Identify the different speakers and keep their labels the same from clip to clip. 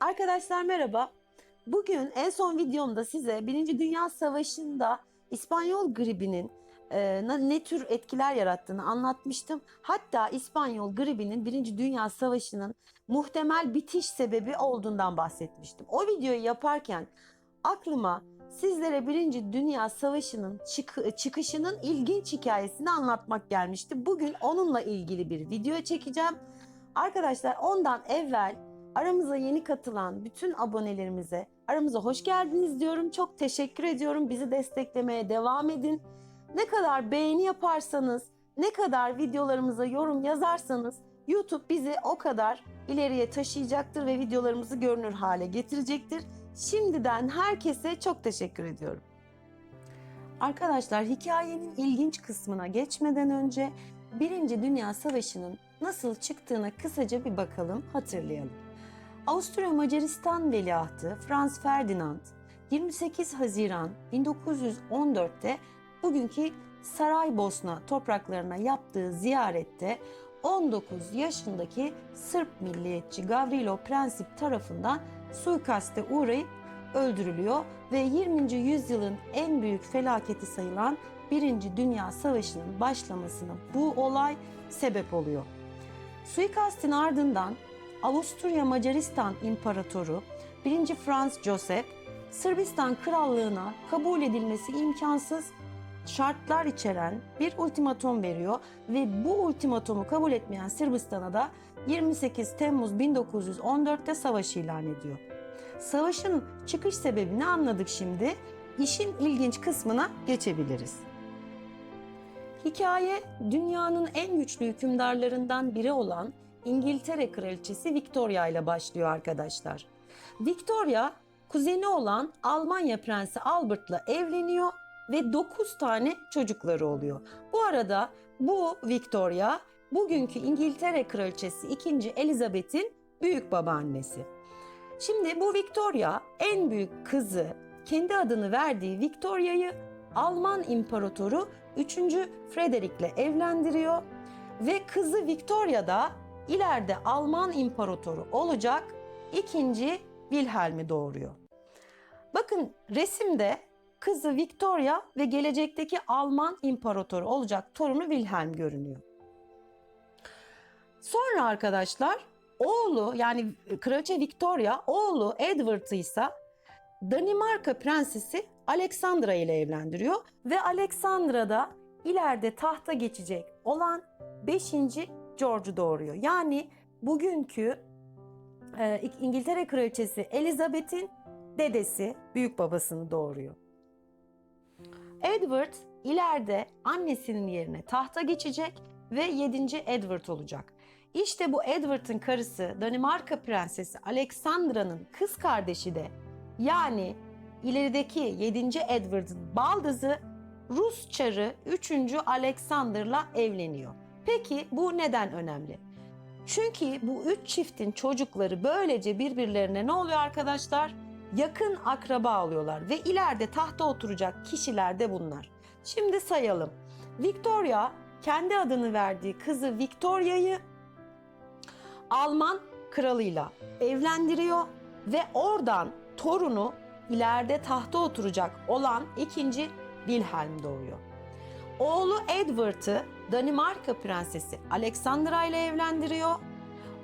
Speaker 1: Arkadaşlar merhaba. Bugün en son videomda size Birinci Dünya Savaşı'nda İspanyol gribinin e, ne tür etkiler yarattığını anlatmıştım. Hatta İspanyol gribinin Birinci Dünya Savaşı'nın muhtemel bitiş sebebi olduğundan bahsetmiştim. O videoyu yaparken aklıma sizlere Birinci Dünya Savaşı'nın çıkı- çıkışının ilginç hikayesini anlatmak gelmişti. Bugün onunla ilgili bir video çekeceğim. Arkadaşlar ondan evvel Aramıza yeni katılan bütün abonelerimize aramıza hoş geldiniz diyorum. Çok teşekkür ediyorum. Bizi desteklemeye devam edin. Ne kadar beğeni yaparsanız, ne kadar videolarımıza yorum yazarsanız YouTube bizi o kadar ileriye taşıyacaktır ve videolarımızı görünür hale getirecektir. Şimdiden herkese çok teşekkür ediyorum. Arkadaşlar hikayenin ilginç kısmına geçmeden önce Birinci Dünya Savaşı'nın nasıl çıktığına kısaca bir bakalım, hatırlayalım. Avusturya Macaristan Veliahtı Franz Ferdinand 28 Haziran 1914'te bugünkü Saraybosna topraklarına yaptığı ziyarette 19 yaşındaki Sırp milliyetçi Gavrilo Prensip tarafından suikaste uğrayıp öldürülüyor ve 20. yüzyılın en büyük felaketi sayılan Birinci Dünya Savaşı'nın başlamasına bu olay sebep oluyor. Suikastin ardından Avusturya Macaristan İmparatoru 1. Franz Joseph Sırbistan Krallığına kabul edilmesi imkansız şartlar içeren bir ultimatom veriyor ve bu ultimatomu kabul etmeyen Sırbistan'a da 28 Temmuz 1914'te savaş ilan ediyor. Savaşın çıkış sebebini anladık şimdi. İşin ilginç kısmına geçebiliriz. Hikaye dünyanın en güçlü hükümdarlarından biri olan İngiltere Kraliçesi Victoria ile başlıyor arkadaşlar. Victoria kuzeni olan Almanya Prensi Albert'la evleniyor ve 9 tane çocukları oluyor. Bu arada bu Victoria bugünkü İngiltere Kraliçesi 2. Elizabeth'in büyük babaannesi. Şimdi bu Victoria en büyük kızı kendi adını verdiği Victoria'yı Alman İmparatoru 3. Frederick'le evlendiriyor ve kızı Victoria da ileride Alman İmparatoru olacak 2. Wilhelm'i doğuruyor. Bakın resimde kızı Victoria ve gelecekteki Alman İmparatoru olacak torunu Wilhelm görünüyor. Sonra arkadaşlar oğlu yani Kraliçe Victoria oğlu Edward'ı ise Danimarka Prensesi Alexandra ile evlendiriyor ve Alexandra da ileride tahta geçecek olan 5. George'u doğuruyor. Yani bugünkü e, İngiltere Kraliçesi Elizabeth'in dedesi, büyük babasını doğuruyor. Edward ileride annesinin yerine tahta geçecek ve 7. Edward olacak. İşte bu Edward'ın karısı Danimarka Prensesi Alexandra'nın kız kardeşi de yani ilerideki 7. Edward'ın baldızı Rus çarı 3. Alexander'la evleniyor. Peki bu neden önemli? Çünkü bu üç çiftin çocukları böylece birbirlerine ne oluyor arkadaşlar? Yakın akraba oluyorlar ve ileride tahta oturacak kişiler de bunlar. Şimdi sayalım. Victoria kendi adını verdiği kızı Victoria'yı Alman kralıyla evlendiriyor ve oradan torunu ileride tahta oturacak olan ikinci Wilhelm doğuyor. Oğlu Edward'ı Danimarka prensesi Alexandra ile evlendiriyor.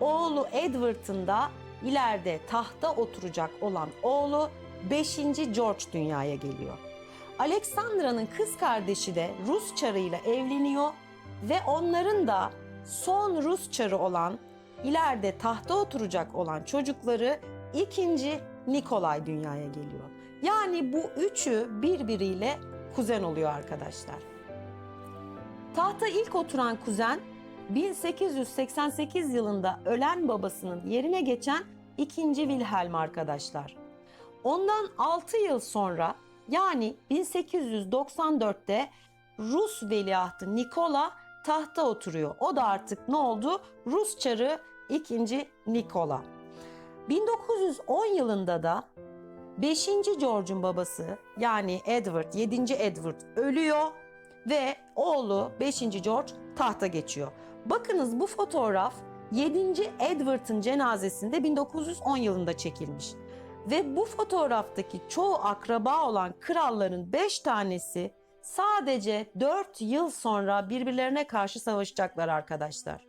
Speaker 1: Oğlu Edward'ın da ileride tahta oturacak olan oğlu 5. George dünyaya geliyor. Alexandra'nın kız kardeşi de Rus çarıyla evleniyor ve onların da son Rus çarı olan ileride tahta oturacak olan çocukları 2. Nikolay dünyaya geliyor. Yani bu üçü birbiriyle kuzen oluyor arkadaşlar. Tahta ilk oturan kuzen 1888 yılında ölen babasının yerine geçen 2. Wilhelm arkadaşlar. Ondan 6 yıl sonra yani 1894'te Rus veliahtı Nikola tahta oturuyor. O da artık ne oldu? Rus çarı 2. Nikola. 1910 yılında da 5. George'un babası yani Edward, 7. Edward ölüyor ve oğlu 5. George tahta geçiyor. Bakınız bu fotoğraf 7. Edward'ın cenazesinde 1910 yılında çekilmiş. Ve bu fotoğraftaki çoğu akraba olan kralların 5 tanesi sadece 4 yıl sonra birbirlerine karşı savaşacaklar arkadaşlar.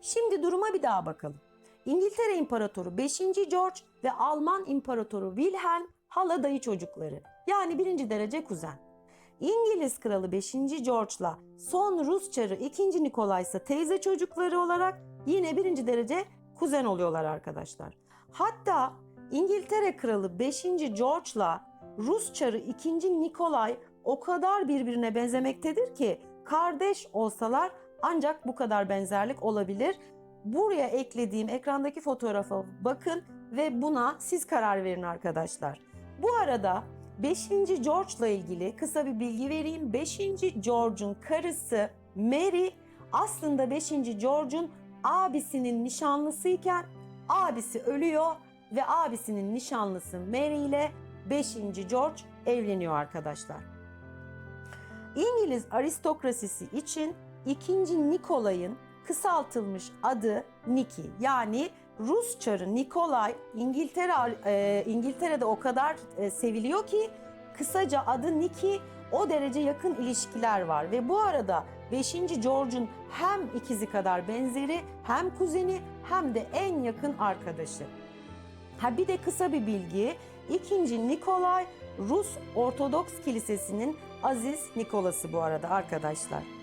Speaker 1: Şimdi duruma bir daha bakalım. İngiltere İmparatoru 5. George ve Alman İmparatoru Wilhelm hala dayı çocukları. Yani birinci derece kuzen. İngiliz Kralı 5. George'la son Rus Çarı 2. Nikolay ise teyze çocukları olarak yine birinci derece kuzen oluyorlar arkadaşlar. Hatta İngiltere Kralı 5. George'la Rus Çarı 2. Nikolay o kadar birbirine benzemektedir ki kardeş olsalar ancak bu kadar benzerlik olabilir. Buraya eklediğim ekrandaki fotoğrafa bakın ve buna siz karar verin arkadaşlar. Bu arada 5. George'la ilgili kısa bir bilgi vereyim. 5. George'un karısı Mary aslında 5. George'un abisinin nişanlısıyken abisi ölüyor ve abisinin nişanlısı Mary ile 5. George evleniyor arkadaşlar. İngiliz aristokrasisi için 2. Nikolay'ın kısaltılmış adı Niki. Yani Rus çarı Nikolay İngiltere e, İngiltere'de o kadar e, seviliyor ki kısaca adı Niki o derece yakın ilişkiler var ve bu arada 5. George'un hem ikizi kadar benzeri hem kuzeni hem de en yakın arkadaşı. Ha bir de kısa bir bilgi. 2. Nikolay Rus Ortodoks Kilisesi'nin Aziz Nikolası bu arada arkadaşlar.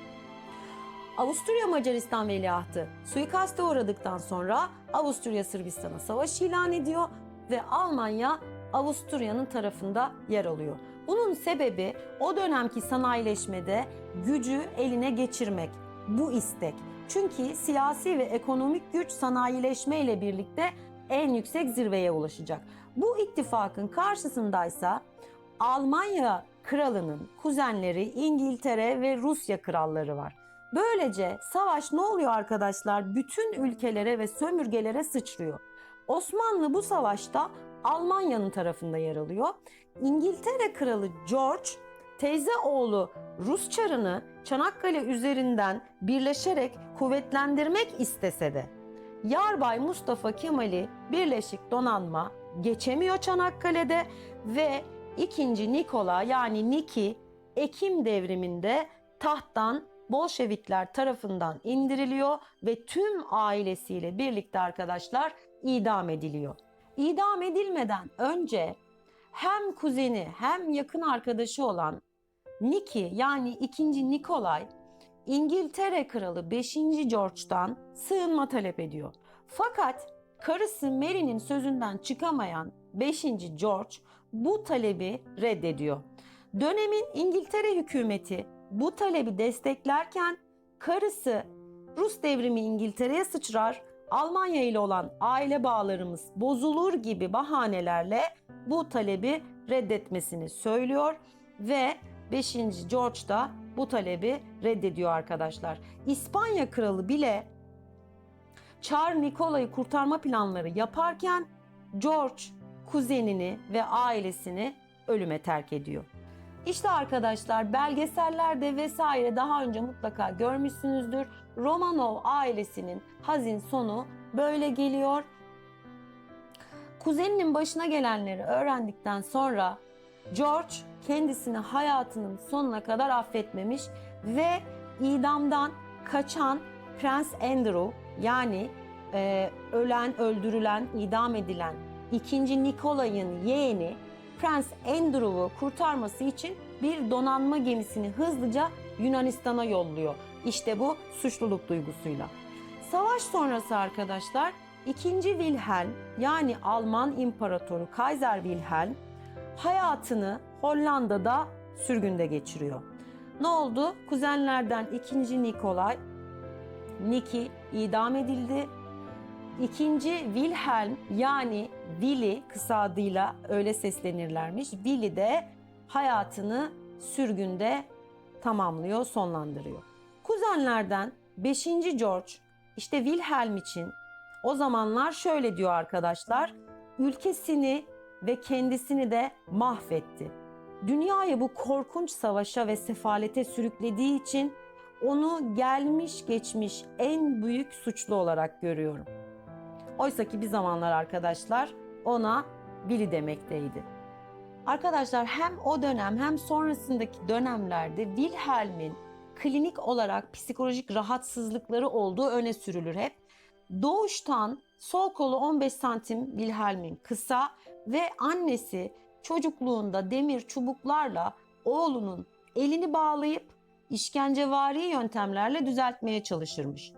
Speaker 1: Avusturya Macaristan veliahtı suikaste uğradıktan sonra Avusturya Sırbistan'a savaş ilan ediyor ve Almanya Avusturya'nın tarafında yer alıyor. Bunun sebebi o dönemki sanayileşmede gücü eline geçirmek, bu istek. Çünkü siyasi ve ekonomik güç sanayileşme ile birlikte en yüksek zirveye ulaşacak. Bu ittifakın karşısındaysa Almanya kralının kuzenleri İngiltere ve Rusya kralları var. Böylece savaş ne oluyor arkadaşlar? Bütün ülkelere ve sömürgelere sıçrıyor. Osmanlı bu savaşta Almanya'nın tarafında yer alıyor. İngiltere kralı George teyze oğlu Rus çarını Çanakkale üzerinden birleşerek kuvvetlendirmek istese de Yarbay Mustafa Kemal'i Birleşik Donanma geçemiyor Çanakkale'de ve 2. Nikola yani Niki Ekim devriminde tahttan Bolşevikler tarafından indiriliyor ve tüm ailesiyle birlikte arkadaşlar idam ediliyor. İdam edilmeden önce hem kuzeni hem yakın arkadaşı olan Niki yani 2. Nikolay İngiltere Kralı 5. George'dan sığınma talep ediyor. Fakat karısı Mary'nin sözünden çıkamayan 5. George bu talebi reddediyor. Dönemin İngiltere hükümeti bu talebi desteklerken karısı Rus devrimi İngiltere'ye sıçrar, Almanya ile olan aile bağlarımız bozulur gibi bahanelerle bu talebi reddetmesini söylüyor ve 5. George da bu talebi reddediyor arkadaşlar. İspanya kralı bile Çar Nikolay'ı kurtarma planları yaparken George kuzenini ve ailesini ölüme terk ediyor. İşte arkadaşlar belgesellerde vesaire daha önce mutlaka görmüşsünüzdür. Romanov ailesinin hazin sonu böyle geliyor. Kuzeninin başına gelenleri öğrendikten sonra George kendisini hayatının sonuna kadar affetmemiş ve idamdan kaçan Prens Andrew yani e, ölen, öldürülen, idam edilen 2. Nikolay'ın yeğeni Prens Andrew'u kurtarması için bir donanma gemisini hızlıca Yunanistan'a yolluyor. İşte bu suçluluk duygusuyla. Savaş sonrası arkadaşlar 2. Wilhelm yani Alman İmparatoru Kaiser Wilhelm hayatını Hollanda'da sürgünde geçiriyor. Ne oldu? Kuzenlerden 2. Nikolay Niki idam edildi. İkinci Wilhelm yani Willy kısa adıyla öyle seslenirlermiş. Willy de hayatını sürgünde tamamlıyor, sonlandırıyor. Kuzenlerden 5. George işte Wilhelm için o zamanlar şöyle diyor arkadaşlar. Ülkesini ve kendisini de mahvetti. Dünyayı bu korkunç savaşa ve sefalete sürüklediği için onu gelmiş geçmiş en büyük suçlu olarak görüyorum. Oysa ki bir zamanlar arkadaşlar ona Billy demekteydi. Arkadaşlar hem o dönem hem sonrasındaki dönemlerde Wilhelm'in klinik olarak psikolojik rahatsızlıkları olduğu öne sürülür hep. Doğuştan sol kolu 15 santim Wilhelm'in kısa ve annesi çocukluğunda demir çubuklarla oğlunun elini bağlayıp işkencevari yöntemlerle düzeltmeye çalışırmış.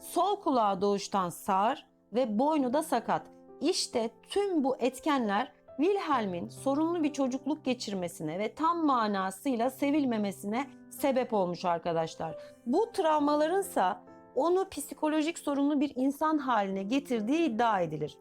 Speaker 1: Sol kulağı doğuştan sağır ve boynu da sakat. İşte tüm bu etkenler Wilhelm'in sorunlu bir çocukluk geçirmesine ve tam manasıyla sevilmemesine sebep olmuş arkadaşlar. Bu travmalarınsa onu psikolojik sorunlu bir insan haline getirdiği iddia edilir.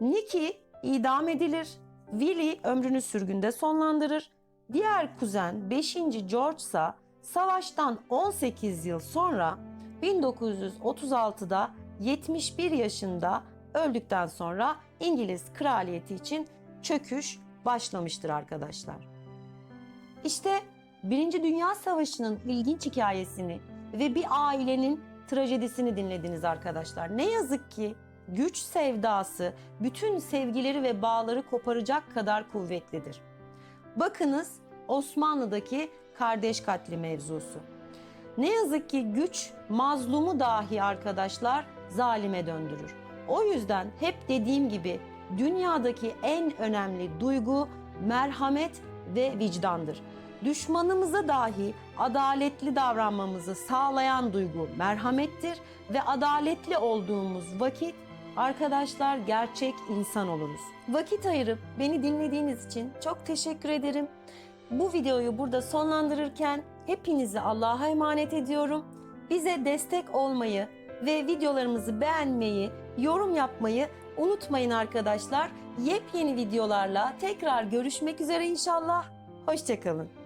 Speaker 1: Nicky idam edilir, Willy ömrünü sürgünde sonlandırır. Diğer kuzen 5. George ise savaştan 18 yıl sonra 1936'da 71 yaşında öldükten sonra İngiliz kraliyeti için çöküş başlamıştır arkadaşlar. İşte Birinci Dünya Savaşı'nın ilginç hikayesini ve bir ailenin trajedisini dinlediniz arkadaşlar. Ne yazık ki güç sevdası bütün sevgileri ve bağları koparacak kadar kuvvetlidir. Bakınız Osmanlı'daki kardeş katli mevzusu. Ne yazık ki güç mazlumu dahi arkadaşlar zalime döndürür. O yüzden hep dediğim gibi dünyadaki en önemli duygu merhamet ve vicdandır. Düşmanımıza dahi adaletli davranmamızı sağlayan duygu merhamettir ve adaletli olduğumuz vakit arkadaşlar gerçek insan oluruz. Vakit ayırıp beni dinlediğiniz için çok teşekkür ederim. Bu videoyu burada sonlandırırken hepinizi Allah'a emanet ediyorum. Bize destek olmayı ve videolarımızı beğenmeyi, yorum yapmayı unutmayın arkadaşlar. Yepyeni videolarla tekrar görüşmek üzere inşallah. Hoşçakalın.